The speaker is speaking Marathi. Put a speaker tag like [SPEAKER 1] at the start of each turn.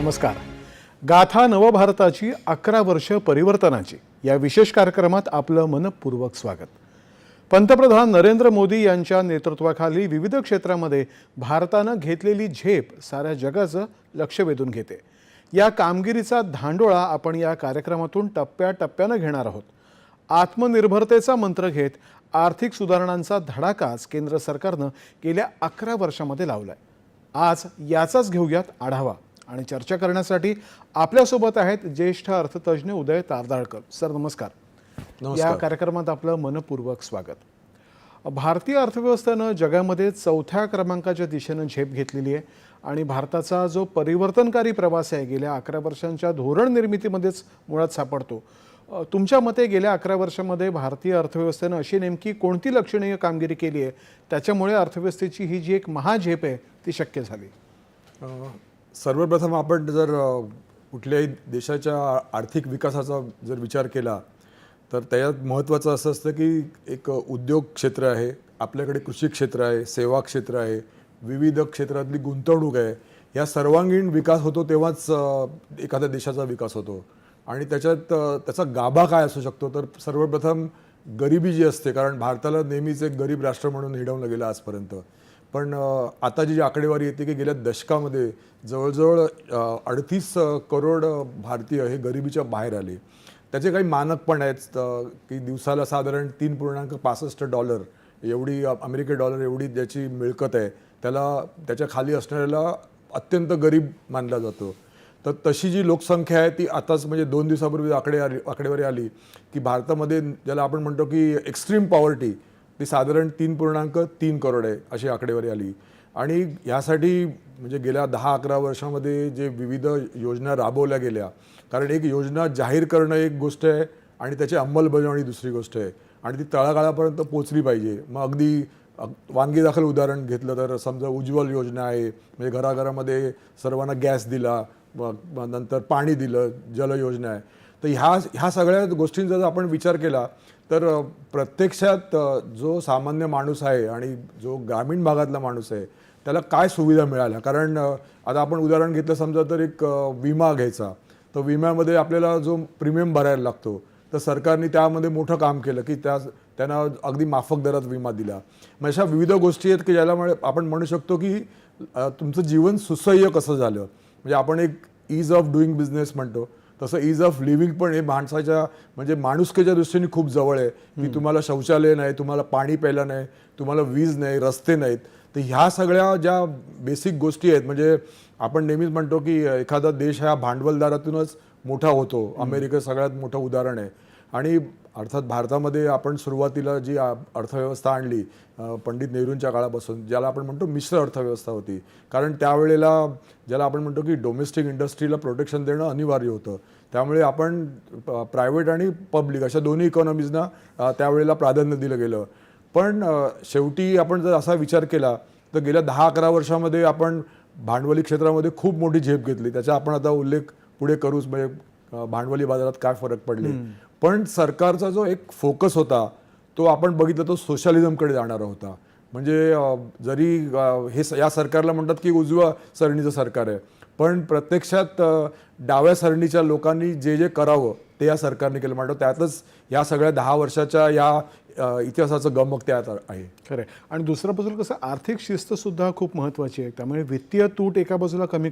[SPEAKER 1] नमस्कार. गाथा नवभारताची अकरा वर्ष परिवर्तनाची. या विशेष कार्यक्रमात आपलं मनपूर्वक स्वागत. पंतप्रधान नरेंद्र मोदी यांच्या नेतृत्वाखाली विविध क्षेत्रामध्ये भारतानं घेतलेली झेप साऱ्या जगाचं लक्ष वेधून घेते. या कामगिरीचा धांडोळा आपण या कार्यक्रमातून टप्प्याटप्प्यानं घेणार आहोत. आत्मनिर्भरतेचा मंत्र घेत आर्थिक सुधारणांचा धडाकाच केंद्र सरकारनं गेल्या अकरा वर्षामध्ये लावला आहे आज याचाच घेऊयात आढावा. आणि चर्चा करण्यासाठी आपल्यासोबत आहेत ज्येष्ठ अर्थतज्ज्ञ उदय तारदाळकर. सर नमस्कार. या कार्यक्रमात आपलं मनपूर्वक स्वागत. भारतीय अर्थव्यवस्थेनं जगामध्ये चौथ्या क्रमांकाच्या दिशेनं झेप घेतलेली आहे आणि भारताचा जो परिवर्तनकारी प्रवास आहे गेल्या अकरा वर्षांच्या धोरण निर्मितीमध्येच मुळात सापडतो. तुमच्या मते गेल्या अकरा वर्षामध्ये भारतीय अर्थव्यवस्थेनं अशी नेमकी कोणती लक्षणीय कामगिरी केली आहे? त्याच्यामुळे अर्थव्यवस्थेची ही जी एक महाझेप आहे ती शक्य झाली.
[SPEAKER 2] सर्वप्रथम आपण जर कुठल्याही देशाच्या आर्थिक विकासाचा जर विचार केला तर त्याच्यात महत्त्वाचं असं असतं की एक उद्योग क्षेत्र आहे आपल्याकडे कृषी क्षेत्र आहे सेवा क्षेत्र आहे विविध क्षेत्रातली गुंतवणूक आहे या सर्वांगीण विकास होतो तेव्हाच एखाद्या देशाचा विकास होतो. आणि त्याच्यात त्याचा गाभा काय असू शकतो? तर सर्वप्रथम गरिबी जी असते कारण भारताला नेहमीच एक गरीब राष्ट्र म्हणून हिडवलं गेलं आजपर्यंत. पण आता जी आकडेवारी येते की गेल्या दशकामध्ये जवळजवळ अडतीस करोड भारतीय हे गरिबीच्या बाहेर आले. त्याचे काही मानक पण आहेत की दिवसाला साधारण तीन पूर्णांक पासष्ट डॉलर एवढी अमेरिकी डॉलर एवढी ज्याची मिळकत आहे. त्याला त्याच्याखाली असणाऱ्याला अत्यंत गरीब मानला जातो. तर तशी जी लोकसंख्या आहे ती आताच म्हणजे दोन दिवसापूर्वी आकडे आली आकडेवारी आली की भारतामध्ये ज्याला आपण म्हणतो की एक्स्ट्रीम पॉवर्टी ती साधारण तीन पूर्णांक तीन करोड आहे अशी आकडेवारी आली. आणि ह्यासाठी म्हणजे गेल्या दहा अकरा वर्षामध्ये जे विविध योजना राबवल्या गेल्या कारण एक योजना जाहीर करणं एक गोष्ट आहे आणि त्याची अंमलबजावणी दुसरी गोष्ट आहे. आणि ती तळागाळापर्यंत पोचली पाहिजे. मग अगदी अग- दाखल उदाहरण घेतलं तर समजा उज्ज्वल योजना आहे म्हणजे घराघरामध्ये सर्वांना गॅस दिला मग नंतर पाणी दिलं जल योजना आहे. तर ह्या ह्या सगळ्या गोष्टींचा जर आपण विचार केला तर प्रत्यक्षात जो सामान्य माणूस आहे आणि जो ग्रामीण भागातला माणूस आहे त्याला काय सुविधा मिळाल्या? कारण आता आपण उदाहरण घेतलं समजा तर एक विमा घ्यायचा. तर विम्यामध्ये आपल्याला जो प्रीमियम भरायला लागतो तर सरकारने त्यामध्ये मोठं काम केलं की त्या त्यांना अगदी माफक दरात विमा दिला. मग अशा विविध गोष्टी आहेत की ज्याला आपण म्हणू शकतो की तुमचं जीवन सुसह्य कसं झालं? म्हणजे आपण एक ईज ऑफ डुईंग बिझनेस म्हणतो. तसं ईज ऑफ लिव्हिंग पण हे माणसाच्या म्हणजे माणुसकीच्या दृष्टीने खूप जवळ आहे. की तुम्हाला शौचालय नाही तुम्हाला पाणी प्यायला नाही तुम्हाला वीज नाही रस्ते नाहीत. तर ह्या सगळ्या ज्या बेसिक गोष्टी आहेत म्हणजे आपण नेहमीच म्हणतो की एखादा देश हा भांडवलदारातूनच मोठा होतो. अमेरिका सगळ्यात मोठं उदाहरण आहे. आणि अर्थात भारतामध्ये आपण सुरुवातीला जी अर्थव्यवस्था आणली पंडित नेहरूंच्या काळापासून ज्याला आपण म्हणतो मिश्र अर्थव्यवस्था होती. कारण त्यावेळेला ज्याला आपण म्हणतो की डोमेस्टिक इंडस्ट्रीला प्रोटेक्शन देणं अनिवार्य होतं. त्यामुळे आपण प्रायव्हेट आणि पब्लिक अशा दोन्ही इकॉनॉमीजना त्यावेळेला प्राधान्य दिलं गेलं. पण शेवटी आपण जर असा विचार केला तर गेल्या दहा अकरा वर्षामध्ये आपण भांडवली क्षेत्रामध्ये खूप मोठी झेप घेतली. त्याचा आपण आता उल्लेख पुढे करूच म्हणजे भांडवली बाजारात काय फरक पडले. पण सरकारचा जो एक फोकस होता तो आपण बघितलं तो सोशलिझमकडे जाणारा होता. म्हणजे जरी हे या सरकारला म्हणतात की उजव्या सरणीचं सरकार आहे पण प्रत्यक्षात डाव्या सरणीच्या लोकांनी जे जे करावं ते या सरकारने केलं. म्हणतो त्यातच या सगळ्या दहा वर्षाच्या या इतिहासाचं गमक त्यात आहे.
[SPEAKER 1] खरं आहे आणि दुसऱ्या बाजूला कसं आर्थिक शिस्त सुद्धा खूप महत्त्वाची आहे. त्यामुळे वित्तीय तूट एका बाजूला कमी